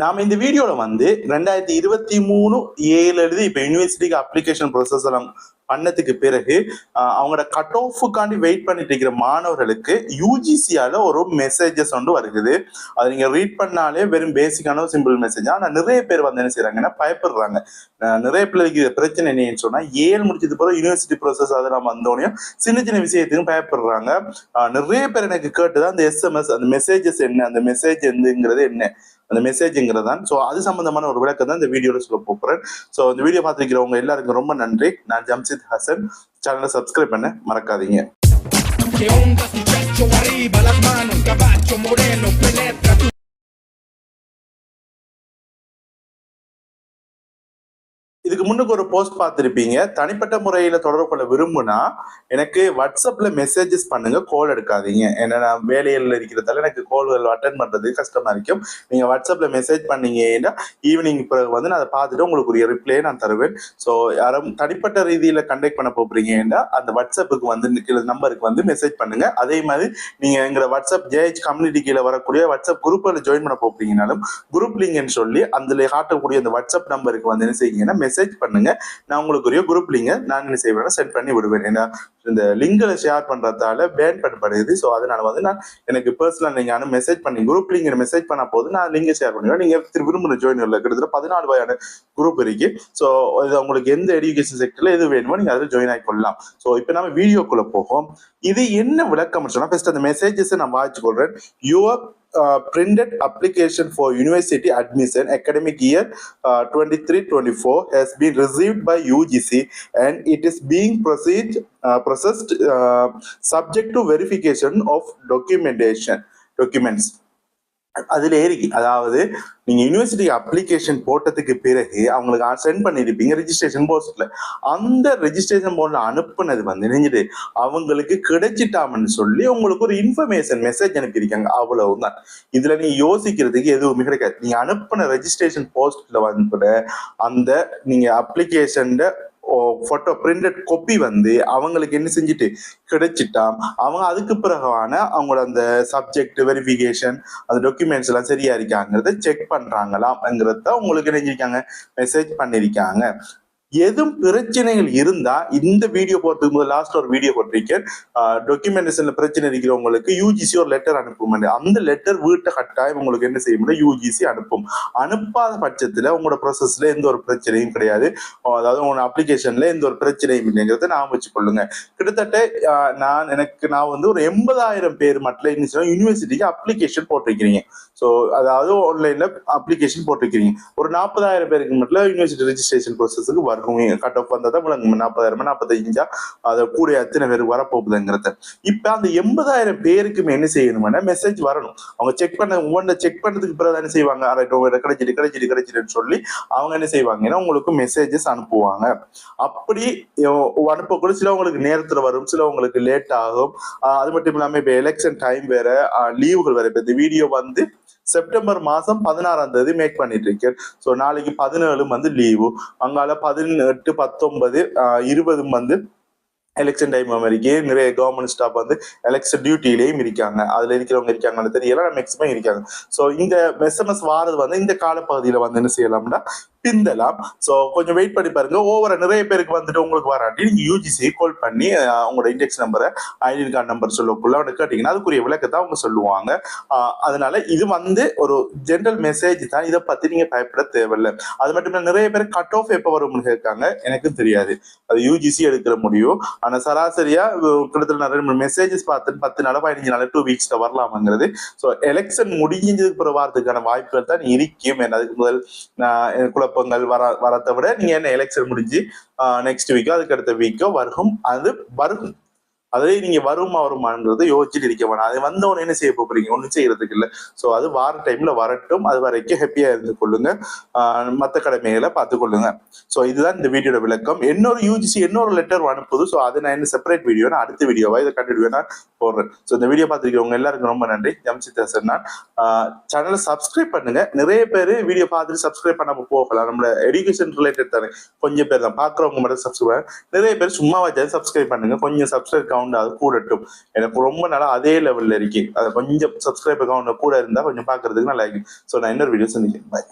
நாம இந்த வீடியோல வந்து ரெண்டாயிரத்தி இருபத்தி மூணு ஏழு எழுதி இப்ப யூனிவர்சிட்டிக்கு அப்ளிகேஷன் ப்ரொசஸ் எல்லாம் பண்ணதுக்கு பிறகு அவங்களோட கட் ஆஃபுக்காண்டி வெயிட் பண்ணிட்டு இருக்கிற மாணவர்களுக்கு யூஜிசியால ஒரு மெசேஜஸ் வந்து வருகுது. அதை நீங்க ரீட் பண்ணாலே வெறும் பேசிக்கான சிம்பிள் மெசேஜ் ஆனா நிறைய பேர் வந்து என்ன செய்யறாங்கன்னா பயப்படுறாங்க. நிறைய பிள்ளைக்கு பிரச்சனை என்னன்னு சொன்னா ஏழு முடிச்சது பிறகு யூனிவர்சிட்டி ப்ரோசஸ் அதெல்லாம் வந்தோடனே சின்ன சின்ன விஷயத்துக்கும் பயப்படுறாங்க. நிறைய பேர் எனக்கு கேட்டுதான் அந்த எஸ்எம்எஸ் அந்த மெசேஜஸ் என்ன அந்த மெசேஜ் எதுங்கிறது என்ன அந்த மெசேஜ்ங்கிறது தான். ஸோ அது சம்பந்தமான ஒரு விளக்கம் தான் இந்த வீடியோவில் சொல்ல போகிறேன் ஸோ இந்த வீடியோ பார்த்துருக்கிறவங்க எல்லாருக்கும் ரொம்ப நன்றி. நான் ஜம்சித் அஜித் ஹசன். சேனலை சப்ஸ்கிரைப் பண்ண மறக்காதீங்க. இதுக்கு முன்னுக்கு ஒரு போஸ்ட் பார்த்துருப்பீங்க. தனிப்பட்ட முறையில தொடர்பு கொள்ள விரும்புனா எனக்கு வாட்ஸ்அப்ல மெசேஜஸ் பண்ணுங்க கால் எடுக்காதீங்க. ஏன்னா நான் வேலையில் இருக்கிறதால எனக்கு கால்கள் அட்டன் பண்றது கஷ்டமா இருக்கும். நீங்க வாட்ஸ்அப்ல மெசேஜ் பண்ணீங்கன்னா ஈவினிங் பிறகு வந்து நான் அதை பார்த்துட்டு உங்களுக்கு ஒரு ரிப்ளை நான் தருவேன். ஸோ யாரும் தனிப்பட்ட ரீதியில கண்டக்ட் பண்ண போறீங்கன்னா அந்த வாட்ஸ்அப்புக்கு வந்து நிற்கிற நம்பருக்கு வந்து மெசேஜ் பண்ணுங்க. அதே மாதிரி நீங்க எங்க வாட்ஸ்அப் ஜேஹெச் கம்யூனிட்டி கீழே வரக்கூடிய வாட்ஸ்அப் குரூப்ல ஜாயின் பண்ண போறீங்கனாலும் குரூப் லிங்க்னு சொல்லி அதுல காட்டக்கூடிய அந்த வாட்ஸ்அப் நம்பருக்கு வந்து என்ன செய்யுங்கன்னா மெசேஜ் பண்ணுங்க. நான் உங்களுக்கு குரூப் லிங்கை நான் என்ன செய்வேன் சென்ட் பண்ணி விடுவேன். ஏன்னா இந்த லிங்கில் ஷேர் பண்றதால பேன் பண்ணப்படுது. ஸோ அதனால வந்து நான் எனக்கு பர்சனல் நீங்க ஆனால் மெசேஜ் பண்ணி குரூப் லிங்க் மெசேஜ் பண்ண போது நான் லிங்கை ஷேர் பண்ணுவேன். நீங்க திரு விரும்புகிற ஜாயின் கிட்டத்தட்ட பதினாலு வகையான குரூப் இருக்கு. ஸோ இது உங்களுக்கு எந்த எஜுகேஷன் செக்டர்ல எது வேணுமோ நீங்க அதில் ஜாயின் ஆகிக்கொள்ளலாம் ஸோ இப்போ நம்ம வீடியோக்குள்ள போகும் இது என்ன விளக்கம் சொன்னா ஃபர்ஸ்ட் அந்த மெசேஜஸ் நான் வாய்ச்சு கொள்றேன். Your uh, printed application for university admission academic year uh, 23-24 has been received by UGC and it is being proceed, uh, processed uh, subject to verification of documentation documents அதுல இருக்கு. அதாவது நீங்க university application போட்டதுக்கு பிறகு அவங்களுக்கு send பண்ணிருப்பீங்க registration போஸ்ட்ல அந்த ரெஜிஸ்ட்ரேஷன் போர்ட்ல அனுப்புனது வந்து நினைஞ்சிட்டு அவங்களுக்கு கிடைச்சிட்டாமன்னு சொல்லி உங்களுக்கு ஒரு இன்ஃபர்மேஷன் மெசேஜ் அனுப்பியிருக்காங்க. அவ்வளவுதான். இதுல நீங்க யோசிக்கிறதுக்கு எதுவுமே கிடைக்காது. நீங்க அனுப்புன ரெஜிஸ்ட்ரேஷன் போஸ்ட்ல வந்து அந்த நீங்க அப்ளிகேஷன் போட்டோ பிரிண்டட் கொப்பி வந்து அவங்களுக்கு என்ன செஞ்சுட்டு? கிடைச்சிட்டாம். அவங்க அதுக்கு பிறகான அவங்களோட அந்த சப்ஜெக்ட் வெரிஃபிகேஷன் அந்த டாக்குமெண்ட்ஸ் எல்லாம் சரியா இருக்காங்கிறத செக் பண்றாங்களாம்ங்கிறத உங்களுக்கு நினைச்சிருக்காங்க மெசேஜ் பண்ணியிருக்காங்க எதுவும் பிரச்சனைகள் இருந்தா இந்த வீடியோ போறதுக்கு முதல் லாஸ்ட் ஒரு வீடியோ போட்டிருக்கேன். டாக்குமெண்டேஷன்ல பிரச்சனை இருக்கிறவங்களுக்கு யூஜிசி ஒரு லெட்டர் அனுப்பும். அந்த லெட்டர் வீட்டை கட்டாயம் உங்களுக்கு என்ன செய்ய முடியும்? யூஜிசி அனுப்பும். அனுப்பாத பட்சத்துல உங்களோட ப்ராசஸ்ல எந்த ஒரு பிரச்சனையும் கிடையாது. அதாவது உங்களோட அப்ளிகேஷன்ல எந்த ஒரு பிரச்சனையும் இல்லைங்கிறத நான் வச்சுக்கொள்ளுங்க. கிட்டத்தட்ட நான் எனக்கு நான் வந்து ஒரு எண்பதாயிரம் பேர் மட்டும் என்ன யூனிவர்சிட்டிக்கு அப்ளிகேஷன் போட்டிருக்கிறீங்க. ஸோ அதாவது ஆன்லைன்ல அப்ளிகேஷன் போட்டிருக்கிறீங்க. ஒரு நாற்பதாயிரம் பேருக்கு மட்டும் யூனிவர்சிட்டி ரெஜிஸ்ட்ரேஷன் ப்ரோசஸுக்கு வரும். கட் ஆஃப் வந்தா தான் உங்களுக்கு நாற்பதாயிரமா நாற்பத்தஞ்சா அதை கூட எத்தனை பேர் வரப்போகுதுங்கிறத. இப்ப அந்த எண்பதாயிரம் பேருக்குமே என்ன செய்யணும்னா மெசேஜ் வரணும். அவங்க செக் பண்ண ஒவ்வொன்றை செக் பண்ணதுக்கு பிறகு என்ன செய்வாங்க. கிடைச்சிட்டு கிடைச்சிட்டு கிடைச்சிட்டுன்னு சொல்லி அவங்க என்ன செய்வாங்கன்னா உங்களுக்கு மெசேஜஸ் அனுப்புவாங்க. அப்படி அனுப்பக்கூட சிலவங்களுக்கு நேரத்துல வரும். சிலவங்களுக்கு லேட் ஆகும். அது மட்டும் இல்லாம இப்ப எலெக்ஷன் டைம் வேற. லீவுகள் வேற. இப்ப இந்த வீடியோ வந்து செப்டம்பர் மாசம் பதினாறாம் தேதி மேக் பண்ணிட்டு இருக்கேன். ஸோ நாளைக்கு பதினேழு வந்து லீவு அங்கால பதினெட்டு பத்தொன்பது இருபதும் வந்து எலெக்ஷன் டைம் வரைக்கும் நிறைய கவர்மெண்ட் ஸ்டாஃப் வந்து எலெக்ஷன் டியூட்டிலையும் இருக்காங்க. அதுல இருக்கிறவங்க இருக்காங்கன்னு தெரியல மேக்ஸிமம் இருக்காங்க. ஸோ இந்த எஸ்எம்எஸ் வாரது வந்து இந்த காலப்பகுதியில வந்து என்ன செய்யலாம்னா பிந்தலாம். ஸோ கொஞ்சம் வெயிட் பண்ணி பாருங்க. ஓவர நிறைய பேருக்கு வந்துட்டு உங்களுக்கு வராட்டி நீங்க யூஜிசி கால் பண்ணி உங்களோட இண்டெக்ஸ் நம்பரை ஐடென்டி கார்டு நம்பர் சொல்லக்குள்ள அவங்க கேட்டீங்கன்னா அதுக்குரிய விளக்கத்தை அவங்க சொல்லுவாங்க. அதனால இது வந்து ஒரு ஜென்ரல் மெசேஜ் தான். இதை பத்தி நீங்க பயப்பட தேவையில்லை. அது மட்டும் இல்ல நிறைய பேர் கட் ஆஃப் எப்போ வரும்னு கேட்காங்க. எனக்கு தெரியாது. அது யூஜிசி எடுக்கிற முடியும். ஆனா சராசரியா கிட்டத்தட்ட நிறைய மெசேஜஸ் பார்த்து பத்து நாள் பதினஞ்சு நாள் டூ வீக்ஸ்ல வரலாமாங்கிறது. ஸோ எலெக்ஷன் முடிஞ்சதுக்கு பிறகு வாரத்துக்கான வாய்ப்புகள் தான் இருக்கும் ஏன்னா அதுக்கு முதல் நான் குழப்பங்கள் வர வரத்தை விட நீங்க என்ன எலெக்ஷன் முடிஞ்சு நெக்ஸ்ட் வீக்கோ அதுக்கு அடுத்த வீக்கோ வரும் அது வரும் அதே நீங்க வருமா வருமானங்கிறத யோசிச்சுட்டு இருக்க வேணாம். அது வந்தவொடனே என்ன செய்ய போறீங்க? ஒன்றும் செய்யறதுக்கு இல்லை. ஸோ அது வார டைம்ல வரட்டும். அது வரைக்கும் ஹாப்பியா இருந்து கொள்ளுங்க. ஆஹ் மத்த கடமைகளை பார்த்து கொள்ளுங்க. ஸோ இதுதான் இந்த வீடியோட விளக்கம். இன்னொரு யூஜிசி இன்னொரு லெட்டர் அனுப்புது. ஸோ அது நான் என்ன செப்பரேட் வீடியோ நான் அடுத்த வீடியோவா இதை கண்டிடுவேன் போடுறேன். ஸோ இந்த வீடியோ பார்த்துருக்கவங்க எல்லாருக்கும் ரொம்ப நன்றி. ஜம்சித் நான். சேனலை சப்ஸ்கிரைப் பண்ணுங்க. நிறைய பேர் வீடியோ பார்த்துட்டு சப்ஸ்கிரைப் பண்ணாம போகலாம். நம்மள எஜுகேஷன் ரிலேட்டட் தானே. கொஞ்சம் பேர் தான். பார்க்குறவங்க மட்டும் சப்ஸ்கிரைப் நிறைய பேர் சும்மா வச்சாலும் சப்ஸ்கிரைப் பண்ணுங்க. கொஞ்சம் சப்ஸ்கிரைப் கவுண்ட் அது கூடட்டும். எனக்கு ரொம்ப நாளாக அதே லெவலில் இருக்கு அதை கொஞ்சம் சப்ஸ்கிரைப் கவுண்ட் கூட இருந்தால் கொஞ்சம் பார்க்கறதுக்கு நல்லா இருக்கும். ஸோ நான் இன்னொரு வீடியோ சந்திக்கிறேன். பாய்